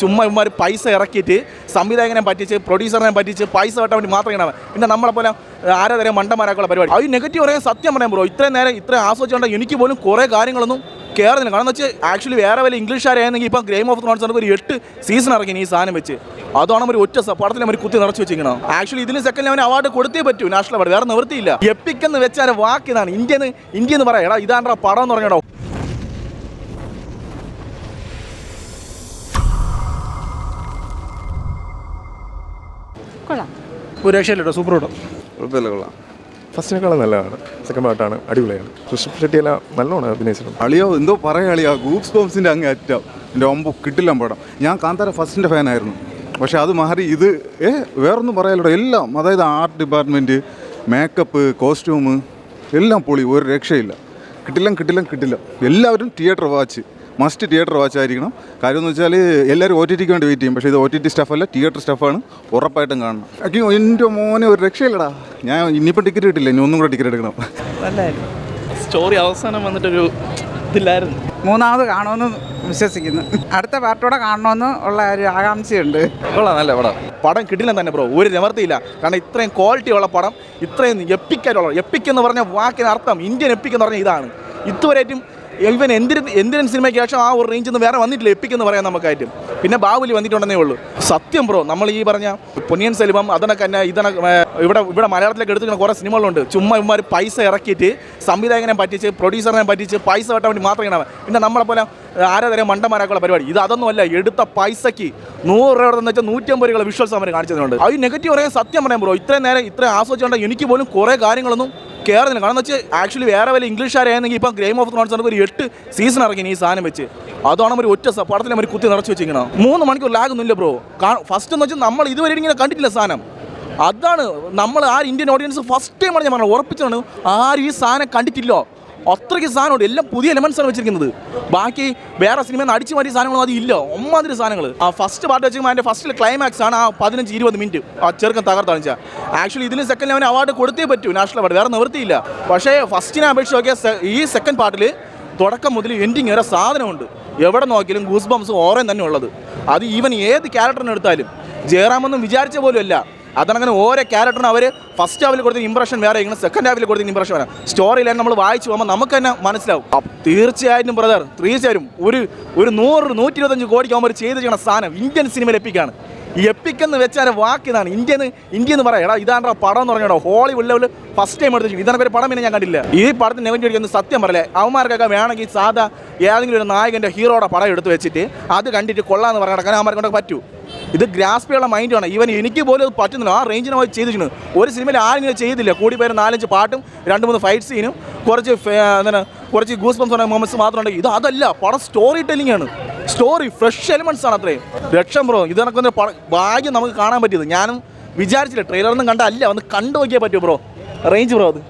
ചുമ്മാ ഇവന്മാർ പൈസ ഇറക്കിയിട്ട് സംവിധായകനെ പറ്റിച്ച് പ്രൊഡ്യൂസറിനെ പറ്റിച്ച് പൈസ വെട്ടാൻ വേണ്ടി മാത്രം ഇങ്ങനെ പിന്നെ നമ്മളെ പോലെ ആരാധന മണ്ടന്മാരാക്കുള്ള പരിപാടി. അത് നെഗറ്റീവ് പറയാൻ സത്യം പറയാം ബ്രോ ഇത്രയും നേരം ഇത്രയും ആസ്വദിച്ചുകൊണ്ട് എനിക്ക് പോലും കുറേ കാര്യങ്ങളൊന്നും കയറുന്നില്ല കാരണം എന്ന് വെച്ചാൽ ആക്ച്വലി വേറെ വല്ല ഇംഗ്ലീഷുകാരായിരുന്നെങ്കിൽ ഇപ്പം ഗ്രേം ഓഫ് ത്രോൺസ് ഒരു എട്ട് സീസൺ ഇറങ്ങി ഈ സാധനം വെച്ച്. അതാണ് ഒരു ഒറ്റ പടത്തിൽ അവർ കുത്തി നിറച്ച് വെച്ചിരിക്കണം ആക്ച്വലി ഇതിന് സെക്കൻഡ് അവന് അവാർഡ് കൊടുത്തേ പറ്റൂ നാഷണൽ അവാർഡ് വേറെ നിവൃത്തിയില്ല. എപ്പിക്കെന്ന് വെച്ചാൽ വാക്ക് ഇതാണ്. ഇന്ത്യ ഇന്ത്യ എന്ന് പറയാം. എടാ ഇതാണ്ടാ പടം എന്ന് പറഞ്ഞോ കൊള്ളാം. ഒരു രക്ഷയില്ല സൂപ്പർ പടം കുഴപ്പമില്ല കൊള്ളാം. ഫസ്റ്റിനേക്കാളും നല്ലതാണ്. സെക്കൻഡ് പാർട്ടാണ് അടിപൊളിയാണ്. ഋഷഭ് ഷെട്ടിയെല്ലാം നല്ലോണം അഭിനയിച്ചിട്ടുണ്ട്. അളിയോ എന്തോ പറയാ അളിയാ ഗൂപ്സ് ബോംസിന്റെ അങ്ങ് അറ്റം. എന്റെ ഒമ്പ കിട്ടില്ല പടം. ഞാൻ കാന്താര ഫസ്റ്റിന്റെ ഫാനായിരുന്നു പക്ഷേ അത് മാറി ഇത് ഏ വേറൊന്നും പറയാലോ എല്ലാം അതായത് ആർട്ട് ഡിപ്പാർട്ട്മെന്റ് മേക്കപ്പ് കോസ്റ്റ്യൂം എല്ലാം പൊളി ഒരു രക്ഷയില്ല. കിട്ടില്ല കിട്ടില്ല കിട്ടില്ല. എല്ലാവരും theatre watch must theatre watch ആയിരിക്കണം. കാര്യം എന്ന് വെച്ചാൽ എല്ലാവരും ഒ ടി ടിക്ക് വേണ്ടി വെയിറ്റ് ചെയ്യും. പക്ഷേ ഇത് ഒ ടി ടി സ്റ്റഫല്ല തിയേറ്റർ സ്റ്റഫാണ് ഉറപ്പായിട്ടും കാണണം. അയ്യോ എന്റെ മോനെ ഒരു രക്ഷയില്ലടാ. ഞാൻ ഇനിയിപ്പോൾ ടിക്കറ്റ് കിട്ടില്ല. ഇനി ഒന്നും കൂടെ ടിക്കറ്റ് എടുക്കണം. നല്ലായിരുന്നു സ്റ്റോറി അവസാനം വന്നിട്ടൊരു ഇതില്ലായിരുന്നു. മൂന്നാമത് കാണുമെന്ന് വിശ്വസിക്കുന്നു. അടുത്ത പാർട്ടോടെ കാണണമെന്ന് ഉള്ള ഒരു ആകാംക്ഷയുണ്ട്. കൊള്ളാം നല്ല പടം. പടം കിട്ടില്ല തന്നെ ബ്രോ. ഒരു നിവർത്തിയില്ല. കാരണം ഇത്രയും ക്വാളിറ്റി ഉള്ള പടം ഇത്രയും എപ്പിക്കായിട്ടുള്ള എപ്പിക് എന്ന് പറഞ്ഞ വാക്കിന് അർത്ഥം ഇന്ത്യൻ എപ്പിക് എന്ന് പറഞ്ഞ ഇതാണ്. ഇതുവരെയായിട്ടും ഇവൻ എന്തിന് എന്തിനൻ സിനിമയ്ക്ക് ശേഷം ആ ഒരു റേഞ്ചിൽ നിന്ന് വേറെ വന്നിട്ടില്ല എപ്പിക് എന്ന് പറയാൻ നമുക്കായിട്ടും. പിന്നെ ബാഹുലി വന്നിട്ടുണ്ടെന്നേ ഉള്ളൂ. സത്യം ബ്രോ നമ്മൾ ഈ പറഞ്ഞ പൊന്നിയൻ സെൽവം അതണക്ക് തന്നെ ഇതണക്ക് ഇവിടെ ഇവിടെ മലയാളത്തിലേക്ക് എടുത്തിരിക്കുന്ന കുറേ സിനിമകളുണ്ട്. ചുമ്മാ ഇവന്മാർ പൈസ ഇറക്കിയിട്ട് സംവിധായകനെ പറ്റിച്ച് പ്രൊഡ്യൂസറിനെ പറ്റിച്ച് പൈസ വെട്ടാൻ വേണ്ടി മാത്രം ഇങ്ങനെ പിന്നെ നമ്മളെ പോലെ ആരാധന മണ്ടന്മാരാക്കുള്ള പരിപാടി. ഇത് അതൊന്നുമല്ല എടുത്ത പൈസയ്ക്ക് നൂറ് രൂപ എന്ന് വെച്ചാൽ നൂറ്റമ്പത് രൂപ വിഷ്വൽസ് അവർ കാണിച്ചതുണ്ട് അത് നെഗറ്റീവ് പറയാൻ സത്യം പറയാൻ ബ്രോ ഇത്രയും നേരം ഇത്രയും ആസ്വദിച്ചുകൊണ്ട് എനിക്ക് പോലും കുറേ കാര്യങ്ങളൊന്നും കയറുന്നില്ല കാരണം എന്ന് വെച്ചാൽ ആക്ച്വലി വേറെ വല്ല ഇംഗ്ലീഷുകാരായിരുന്നെങ്കിൽ ഇപ്പം ഗ്രേം ഓഫ് ത്രോൺസ് ഒരു എട്ട് സീസൺ ഇറങ്ങി ഈ സാധനം വെച്ച്. അതാണ് ഒരു ഒറ്റ പടത്തിൽ അവർ കുത്തി നിറച്ച് വെച്ചിരിക്കണം മൂന്ന് മണിക്കൂർ ലാഗൊന്നുമില്ല ബ്രോ ഫസ്റ്റ് എന്ന് വെച്ചാൽ നമ്മൾ ഇതുവരെ ഇങ്ങനെ കണ്ടിട്ടില്ല സാധനം. അതാണ് നമ്മൾ ആ ഇന്ത്യൻ ഓഡിയൻസ് ഫസ്റ്റ് ടൈമാണ് ഞാൻ പറഞ്ഞത്. ഉറപ്പിച്ചാണ് ആരും ഈ സാധനം കണ്ടിട്ടില്ലോ. അത്രയ്ക്ക് സാധനമുണ്ട്. എല്ലാം പുതിയ എലമെന്റ്സ് ആണ് വെച്ചിരിക്കുന്നത്. ബാക്കി വേറെ സിനിമയിൽ നിന്ന് അടിച്ചു മാറ്റിയ സാധനങ്ങളൊന്നും അതില്ല ഒമ്മാതിരി സാധനങ്ങൾ ആ ഫസ്റ്റ് പാർട്ട് വെച്ചാൽ അതിന്റെ ഫസ്റ്റിൽ ക്ലൈമാക്സ് ആണ് ആ പതിനഞ്ച് ഇരുപത് മിനിറ്റ് ആ ചെറുക്കൻ വെച്ചാൽ ആക്ച്വലി ഇതിന് സെക്കൻഡ് അവന് അവാർഡ് കൊടുത്തേ പറ്റൂ നാഷണൽ അവാർഡ് വേറെ നിവൃത്തിയില്ല. പക്ഷേ ഫസ്റ്റിനെ അപേക്ഷിച്ച് നോക്കിയാൽ ഈ സെക്കൻഡ് പാർട്ടിൽ തുടക്കം മുതൽ എൻഡിങ് വരെ സാധനമുണ്ട്. എവിടെ നോക്കിയാലും ഗൂസ് ബംസ് ഓറയും തന്നെ ഉള്ളത്. അത് ഈവൻ ഏത് ക്യാരക്ടറിനെടുത്താലും ജയറാമൊന്നും വിചാരിച്ച പോലും അല്ല. അതങ്ങനെ ഓരോ ക്യാരക്ടറിനും അവർ ഫസ്റ്റ് ഹാവിൽ കൊടുത്ത ഇംപ്രഷൻ വേറെ ഇങ്ങനെ സെക്കൻഡ് ഹാവിൽ കൊടുത്ത ഇംപ്രഷൻ വേറെ. സ്റ്റോറി ലൈൻ നമ്മൾ വായിച്ചു പോകുമ്പോൾ നമുക്ക് തന്നെ മനസ്സിലാവും. തീർച്ചയായിട്ടും ബ്രദർ തീർച്ചയായും ഒരു ഒരു നൂറ് നൂറ്റി ഇരുപത്തഞ്ച് കോടിക്ക് അവർ ചെയ്ത് ചെയ്യണ സാധനം ഇന്ത്യൻ സിനിമയിൽ എപ്പിക്കാണ് ഈ എപ്പിക് എന്ന് വെച്ചാൽ വാക്ക് ഇതാണ്. ഇന്ത്യ എന്ന് ഇന്ത്യ എന്ന് പറയാം. എടാ ഇതാണ്ടാ പടം എന്ന് പറഞ്ഞോ ഹോളിവുഡ് ലെവൽ ഫസ്റ്റ് ടൈം എടുത്തു ഇതാണ് ഒരു പടം പിന്നെ ഞാൻ കണ്ടില്ല. ഈ പടത്തിന് നെഗറ്റീവ് അടിക്കുന്ന സത്യം പറയല്ലേ. അവന്മാർക്കൊക്കെ വേണമെങ്കിൽ സാധാ ഏതെങ്കിലും ഒരു നായകന്റെ ഹീറോയുടെ പടം എടുത്ത് വെച്ചിട്ട് അത് കണ്ടിട്ട് കൊള്ളാന്ന് പറഞ്ഞാൽ അവന്മാർക്കൊണ്ടൊക്കെ പറ്റൂ. ഇത് ഗ്രാസ്പ് ചെയ്യാനുള്ള മൈൻഡാണ് ഈവൻ എനിക്ക് പോലും അത് പറ്റുന്നില്ല. ആ റേഞ്ചിന് പോയി ചെയ്തിട്ടുണ്ട് ഒരു സിനിമയിൽ ആരും ഇങ്ങനെ ചെയ്തില്ല. കൂടി പേര് നാലഞ്ച് പാട്ടും രണ്ട് മൂന്ന് ഫൈറ്റ് സീനും കുറച്ച് എന്താണ് കുറച്ച് ഗൂസ് ബംസ് മൊമെന്റ്സ് മാത്രം ഉണ്ടെങ്കിൽ ഇത് അതല്ല പടം സ്റ്റോറി ടെല്ലിംഗ് ആണ്. സ്റ്റോറി ഫ്രഷ് എലിമെന്റ്സ് ആണ് അത്രയും രക്ഷം ബ്രോ ഇത് കണക്കൊന്ന് ഭാഗ്യം നമുക്ക് കാണാൻ പറ്റിയത്. ഞാനും വിചാരിച്ചില്ല ട്രെയിലറൊന്നും കണ്ടല്ല ഒന്ന് കണ്ടു നോക്കിയാൽ പറ്റുമോ ബ്രോ റേഞ്ച് ബ്രോ അത്.